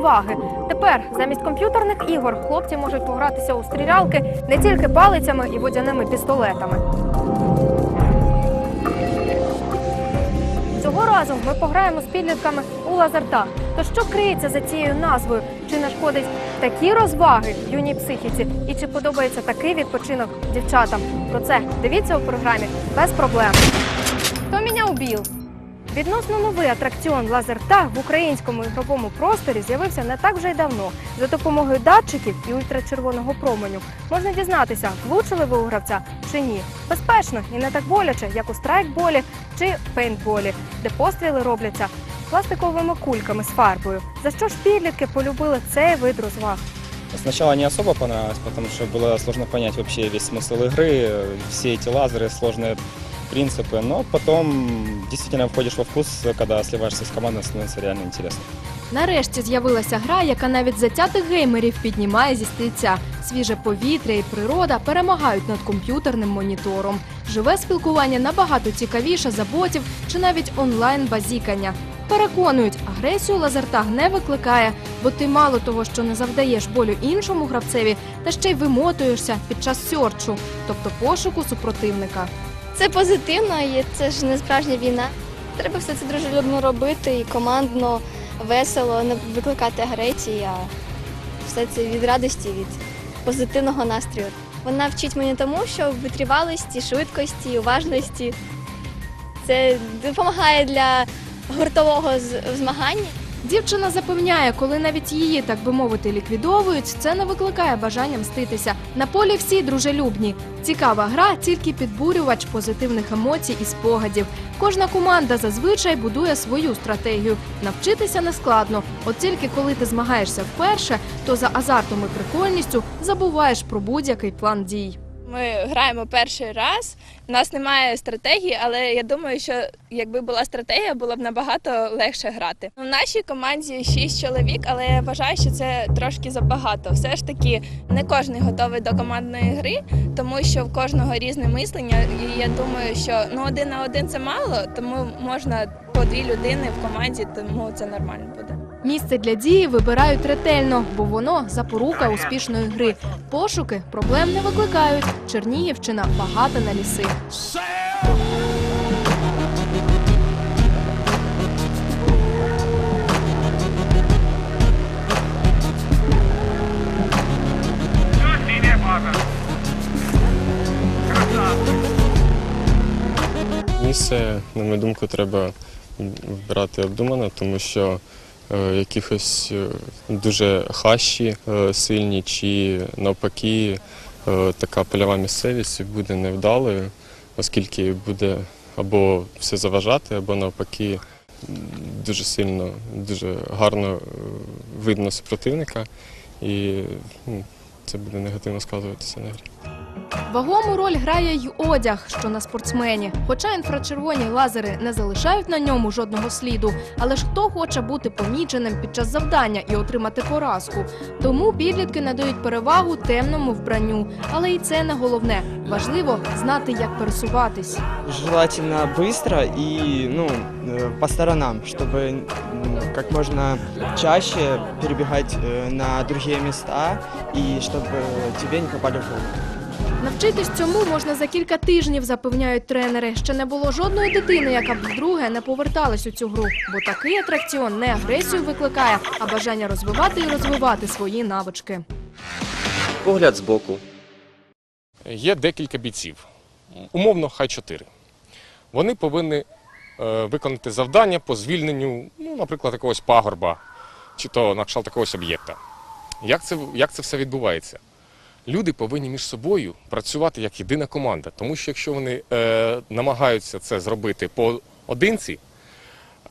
розваги. Тепер замість комп'ютерних ігор хлопці можуть погратися у стрілялки не тільки палицями і водяними пістолетами. Цього разу ми пограємо з підлітками у лазертаг. То що криється за цією назвою? Чи нашкодить такі розваги юній психіці? І чи подобається такий відпочинок дівчатам? Про це дивіться у програмі без проблем. Хто міняв біл? Відносно новий атракціон Лазертаг в українському ігровому просторі з'явився не так вже й давно. За допомогою датчиків і ультрачервоного променю можна дізнатися, влучили ви у гравця чи ні. Безпечно і не так боляче, як у страйкболі чи пейнтболі, де постріли робляться пластиковими кульками з фарбою. За що ж підлітки полюбили цей вид розваг? Сначала не особо понравилось, потому что было сложно понять вообще весь смысл игры, э, все эти лазеры, сложные принципы, но потом действительно входишь во вкус, когда сливаешься с командой, становится реально интересно. Нарешті з'явилася гра, яка навіть затятих геймерів піднімає зі стільця. Свіже повітря і природа перемагають над комп'ютерним монітором. Живе спілкування набагато цікавіше за ботів чи навіть онлайн базікання. Переконують, агресію лазертаг не викликає, бо ти мало того, що не завдаєш болю іншому гравцеві, та ще й вимотуєшся під час сьорчу, тобто пошуку супротивника. Це позитивно, і це ж не справжня війна. Треба все це дружелюбно робити і командно, весело, не викликати агресії, а все це від радості, від позитивного настрою. Вона вчить мені тому, що витривалості, швидкості, уважності. Це допомагає для гуртового змагання. Дівчина запевняє, коли навіть її, так би мовити, ліквідовують, це не викликає бажання мститися. На полі всі дружелюбні. Цікава гра тільки підбурювач позитивних емоцій і спогадів. Кожна команда зазвичай будує свою стратегію. Навчитися не складно. От тільки коли ти змагаєшся вперше, то за азартом і прикольністю забуваєш про будь-який план дій. Ми граємо перший раз. У нас немає стратегії, але я думаю, що якби була стратегія, було б набагато легше грати. У нашій команді шість чоловік, але я вважаю, що це трошки забагато. Все ж таки, не кожен готовий до командної гри, тому що в кожного різне мислення. І я думаю, що ну один на один це мало, тому можна по дві людини в команді, тому це нормально буде. Місце для дії вибирають ретельно, бо воно запорука успішної гри. Пошуки проблем не викликають. Чернігівщина багата на ліси. Місце, на мою думку, треба вибирати обдумано, тому що якихось е, дуже хащі е, сильні чи навпаки е, така польова місцевість буде невдалою, оскільки буде або все заважати, або навпаки дуже сильно, дуже гарно е, видно супротивника, і це буде негативно сказуватися на грі. Вагому роль грає й одяг, що на спортсмені. Хоча інфрачервоні лазери не залишають на ньому жодного сліду, але ж хто хоче бути поміченим під час завдання і отримати поразку. Тому підлітки надають перевагу темному вбранню. Але і це не головне. Важливо знати, як пересуватись. желательно быстро и ну, э, по сторонам, чтобы м, как можно чаще перебегать э, на другие места и чтобы тебе не попали в голову. Навчитись цьому можна за кілька тижнів, запевняють тренери. Ще не було жодної дитини, яка б вдруге не поверталась у цю гру, бо такий атракціон не агресію викликає, а бажання розвивати і розвивати свої навички. Погляд збоку. Є декілька бійців, умовно, хай чотири. Вони повинні е, виконати завдання по звільненню, ну, наприклад, якогось пагорба чи то на кшталт якогось об'єкта. Як це, як це все відбувається? Люди повинні між собою працювати як єдина команда, тому що якщо вони е, намагаються це зробити поодинці,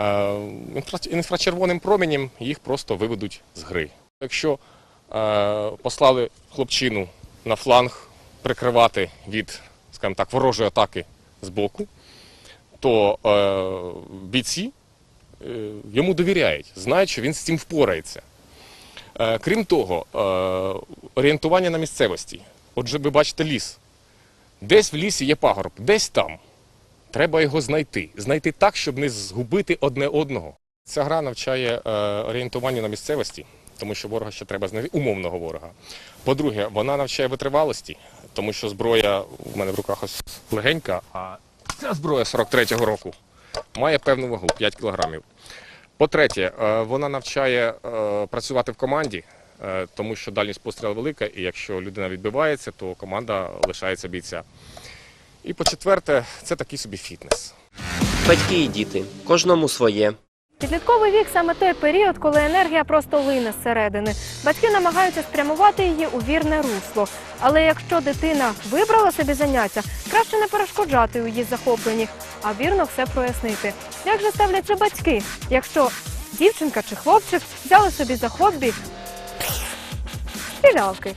е, інфрачервоним променем їх просто виведуть з гри. Якщо е, послали хлопчину на фланг прикривати від, скажімо так, ворожої атаки з боку, то е, бійці е, йому довіряють, знають, що він з цим впорається. Е, крім того, е, орієнтування на місцевості. Отже, ви бачите ліс. Десь в лісі є пагорб, десь там. Треба його знайти. Знайти так, щоб не згубити одне одного. Ця гра навчає е, орієнтуванню на місцевості, тому що ворога ще треба знайти умовного ворога. По-друге, вона навчає витривалості, тому що зброя у мене в руках ось легенька, а ця зброя 43-го року має певну вагу 5 кілограмів. По-третє, е, вона навчає е, працювати в команді, е, тому що дальність пострілу велика, і якщо людина відбивається, то команда лишається бійця. І по-четверте, це такий собі фітнес. Батьки і діти. Кожному своє. Підлітковий вік саме той період, коли енергія просто лине зсередини. Батьки намагаються спрямувати її у вірне русло. Але якщо дитина вибрала собі заняття, краще не перешкоджати у її захопленні, а вірно все прояснити. Як же ставляться батьки, якщо дівчинка чи хлопчик взяли собі за хобі стрілялки?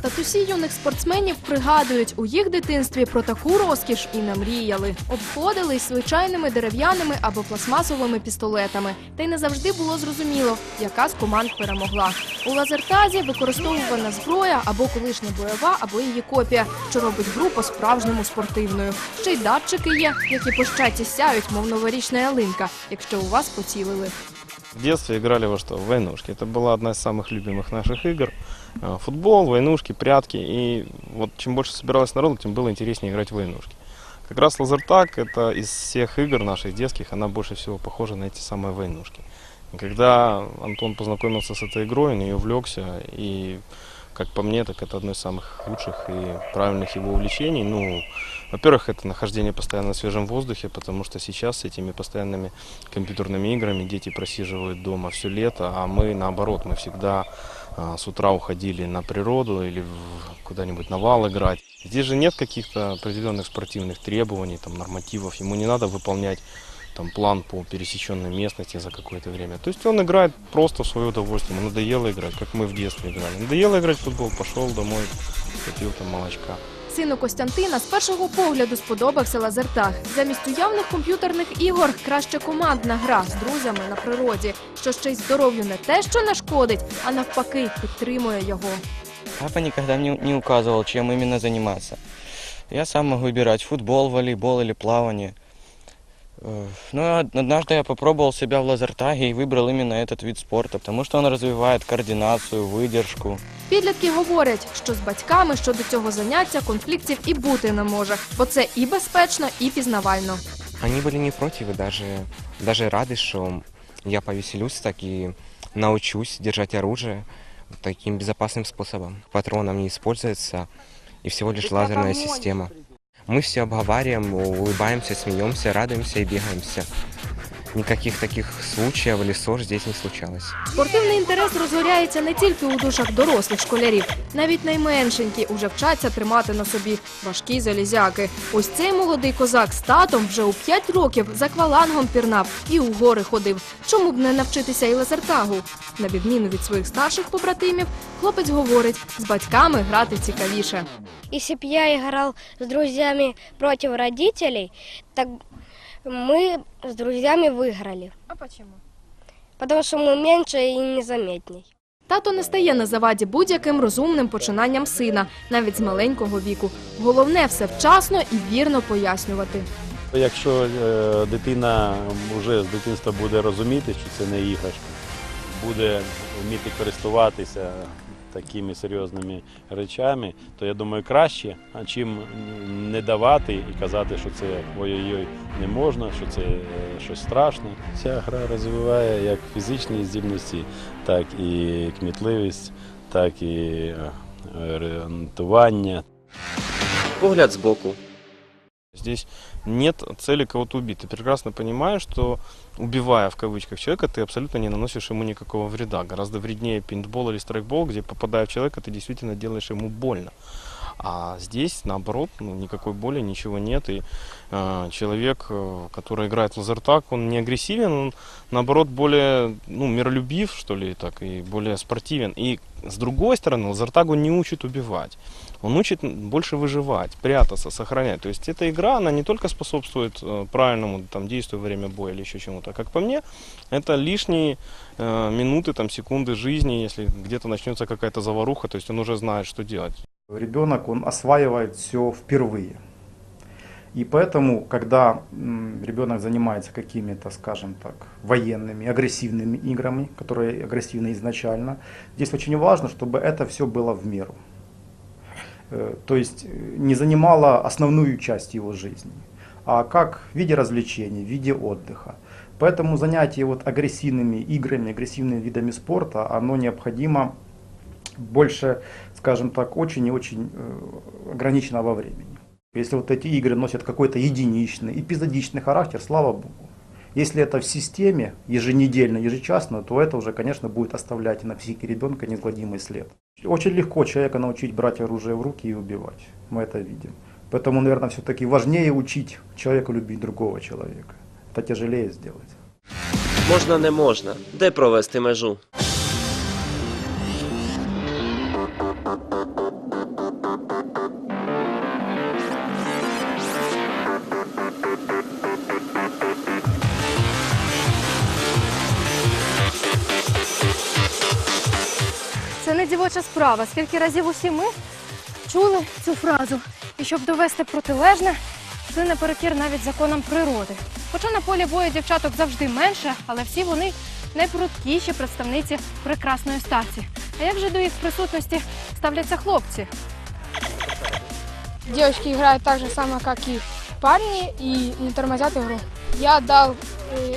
Татусі юних спортсменів пригадують, у їх дитинстві про таку розкіш і намріяли. Обходились звичайними дерев'яними або пластмасовими пістолетами. Та й не завжди було зрозуміло, яка з команд перемогла. У лазертазі використовувана зброя або колишня бойова, або її копія, що робить гру по-справжньому спортивною. Ще й датчики є, які по щаті сяють, мов новорічна ялинка, якщо у вас поцілили. В детстве играли во что? В войнушки. Это была одна из самых любимых наших игр. А, Футбол, войнушки, прятки. И вот чем больше собиралось народу, тем было интереснее играть в войнушки. Как раз лазертаг, это из всех игр наших детских, она больше всего похожа на эти самые войнушки. И когда Антон познакомился с этой игрой, он ее увлекся, и, как по мне, так это одно из самых лучших и правильных его увлечений. Ну, во-первых, это нахождение постоянно на свежем воздухе, потому что сейчас с этими постоянными компьютерными играми дети просиживают дома все лето, а мы наоборот, мы всегда а, с утра уходили на природу или в- куда-нибудь на вал играть. Здесь же нет каких-то определенных спортивных требований, там, нормативов, ему не надо выполнять там, план по пересеченной местности за какое-то время. То есть он играет просто в свое удовольствие, ему надоело играть, как мы в детстве играли. Надоело играть в футбол, пошел домой, попил там молочка. Сину Костянтина з першого погляду сподобався лазертаг. Замість уявних комп'ютерних ігор краще командна гра з друзями на природі, що ще й здоров'ю не те, що нашкодить, а навпаки підтримує його. Папа никогда не, не указывал, чем именно заниматься. Я сам могу выбирать футбол, волейбол или плавание. Э, Но однажды я попробовал себя в лазертаге и выбрал именно этот вид спорта, потому что он развивает координацию, выдержку. Підлітки говорять, що з батьками щодо цього заняття конфліктів і бути не може, бо це і безпечно, і пізнавально. Они были не против и даже, даже рады, что я повеселюсь так и научусь держать оружие таким безопасным способом. Патроном не используется и всего лишь лазерная система. Мы все обговариваем, улыбаемся, смеемся, радуемся и бегаемся. Никаких таких случаев или ссор здесь не случалось. Спортивний інтерес розгоряється не тільки у душах дорослих школярів, навіть найменшенькі уже вчаться тримати на собі важкі залізяки. Ось цей молодий козак з татом вже у 5 років за квалангом пірнав і у гори ходив. Чому б не навчитися і лазертагу? На відміну від своїх старших побратимів, хлопець говорить, з батьками грати цікавіше. Если бы я играл с друзьями против родителей, так мы с друзьями выиграли. А чому? Потому что мы меньше и незаметней. Тато не стає на заваді будь-яким розумним починанням сина, навіть з маленького віку. Головне все вчасно і вірно пояснювати. Якщо е, дитина вже з дитинства буде розуміти, що це не іграшка, буде вміти користуватися такими серйозними речами, то я думаю краще, а чим не давати і казати, що це ой-ой-ой не можна, що це е, щось страшне. Ця гра розвиває як фізичні здібності, так і кмітливість, так і е, орієнтування, Погляд збоку. Здесь нет цели кого-то убить. Ты прекрасно понимаешь, что убивая в кавычках человека, ты абсолютно не наносишь ему никакого вреда. Гораздо вреднее пейнтбол или страйкбол, где попадая в человека, ты действительно делаешь ему больно. А здесь, наоборот, ну, никакой боли, ничего нет. И э, человек, э, который играет в лазертаг, он не агрессивен, он, наоборот, более ну, миролюбив, что ли, так, и более спортивен. И с другой стороны, лазертагу не учит убивать. Он учит больше выживать, прятаться, сохранять. То есть эта игра, она не только способствует э, правильному там, действию во время боя или еще чему-то. Как по мне, это лишние э, минуты, там, секунды жизни, если где-то начнется какая-то заваруха, то есть он уже знает, что делать. Ребенок, он осваивает все впервые. И поэтому, когда ребенок занимается какими-то, скажем так, военными, агрессивными играми, которые агрессивны изначально. Здесь очень важно, чтобы это все было в меру. Э, То есть э, не занимало основную часть его жизни, а как в виде развлечений, в виде отдыха. Поэтому занятие вот агрессивными играми, агрессивными видами спорта, оно необходимо больше, скажем так, очень и очень э, ограничено во времени. Если вот эти игры носят какой-то единичный, эпизодичный характер, слава богу. Если это в системе, еженедельно, ежечасно, то это уже, конечно, будет оставлять на психике ребенка неизгладимый след. Очень легко человека научить брать оружие в руки и убивать. Мы это видим. Поэтому, наверное, все-таки важнее учить человека любить другого человека. Это тяжелее сделать. Можна не можна. Де провести межу? Дівоча справа. Скільки разів усі ми чули цю фразу. І щоб довести протилежне, це наперекір навіть законам природи. Хоча на полі бою дівчаток завжди менше, але всі вони найпрудкіші представниці прекрасної статі. А як же до їх присутності ставляться хлопці? Девочки играют так же само, как и парни, и не тормозят игру. Я дал э,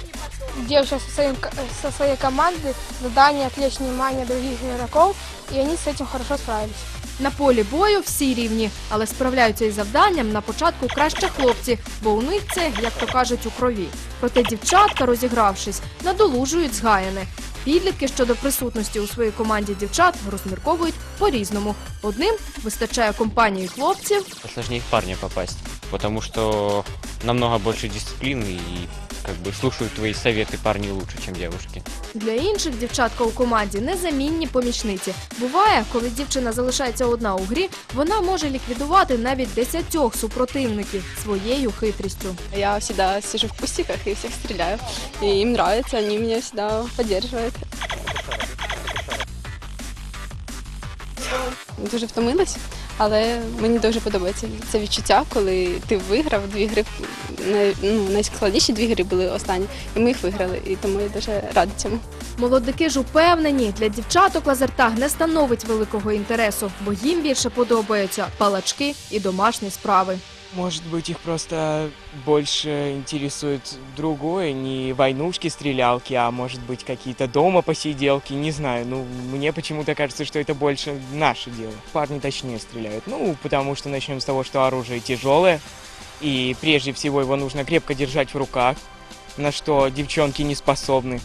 девочкам со, своим ко- со своей команды задание отвлечь внимание других игроков, и они с этим хорошо справились. На полі бою всі рівні, але справляються із завданням на початку краще хлопці, бо у них це, як то кажуть, у крові. Проте дівчатка, розігравшись, надолужують згаяне. Підлітки щодо присутності у своїй команді дівчат розмірковують по-різному. Одним вистачає компанії хлопців, Сложнее в парня попасть, потому что намного больше дисциплины и как бы слушают твои советы парни лучше, чем девушки. Для інших дівчатка у команді незамінні помічниці. Буває, коли дівчина залишається одна у грі, вона може ліквідувати навіть десятьох супротивників своєю хитрістю. Я всегда сижу в кустиках и всех стреляю. И им нравится, они меня всегда поддерживают. Дуже втомилась, але мені дуже подобається це відчуття, коли ти виграв дві гри. Ну, найскладніші дві гри були останні, і ми їх виграли. І тому я дуже рада цьому. Молодики ж упевнені, для дівчаток лазертаг не становить великого інтересу, бо їм більше подобаються палачки і домашні справи. Может быть, их просто больше интересует другое, не войнушки, стрелялки, а может быть какие-то дома посиделки, не знаю. Ну, мне почему-то кажется, что это больше наше дело. Парни точнее стреляют. Ну, потому что начнем с того, что оружие тяжелое, и прежде всего его нужно крепко держать в руках, на что девчонки не способны.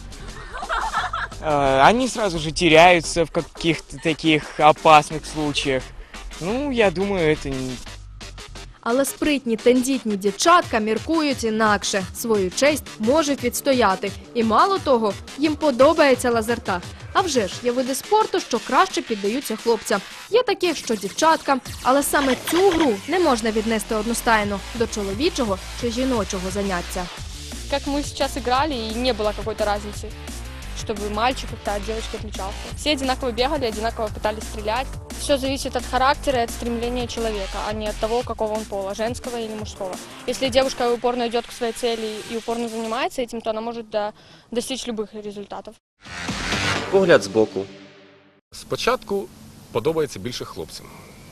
Э, Они сразу же теряются в каких-то таких опасных случаях. Ну, я думаю, это Але спритні тендітні дівчатка міркують інакше. Свою честь можуть відстояти. І мало того, їм подобається лазертаг. А вже ж є види спорту, що краще піддаються хлопцям. Є такі, що дівчаткам, але саме цю гру не можна віднести одностайно до чоловічого чи жіночого заняття. Как мы сейчас играли, и не было какой-то разницы, чтобы мальчик как-то от девочки отличался. Все одинаково бегали, одинаково пытались стрелять. Все зависит от характера и от стремления человека, а не от того, какого он пола, женского или мужского. Если девушка упорно идет к своей цели и упорно занимается этим, то она может до- достичь любых результатов. Погляд збоку. Спочатку подобається більше хлопцям.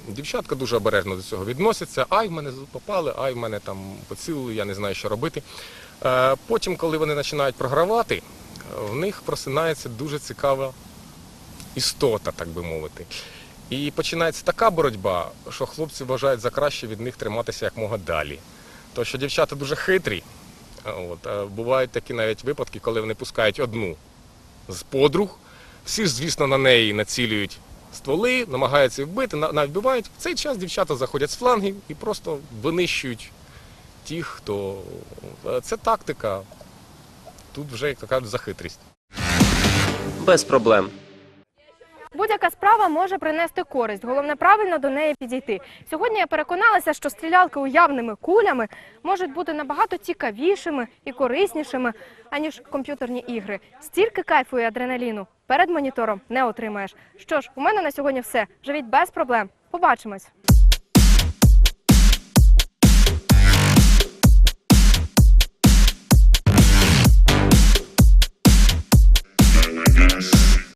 Дівчатка дуже обережно до цього відносяться. Ай, в мене попали, ай, в мене там поцілили, я не знаю, що робити. Е, Потім, коли вони починають програвати, е, в них просинається дуже цікава істота, так би мовити. І починається така боротьба, що хлопці вважають за краще від них триматися якмога далі. То що дівчата дуже хитрі. От, е, бувають такі навіть випадки, коли вони пускають одну з подруг. Всі ж, звісно, на неї націлюють стволи, намагаються вбити, навіть вбивають. В цей час дівчата заходять з флангів і просто винищують тих, хто. Е, Це тактика. Тут вже, як то кажуть, за хитрість. Без проблем. Будь-яка справа може принести користь. Головне правильно до неї підійти. Сьогодні я переконалася, що стрілялки уявними кулями можуть бути набагато цікавішими і кориснішими, аніж комп'ютерні ігри. Стільки кайфу і адреналіну перед монітором не отримаєш. Що ж, у мене на сьогодні все. Живіть без проблем. Побачимось.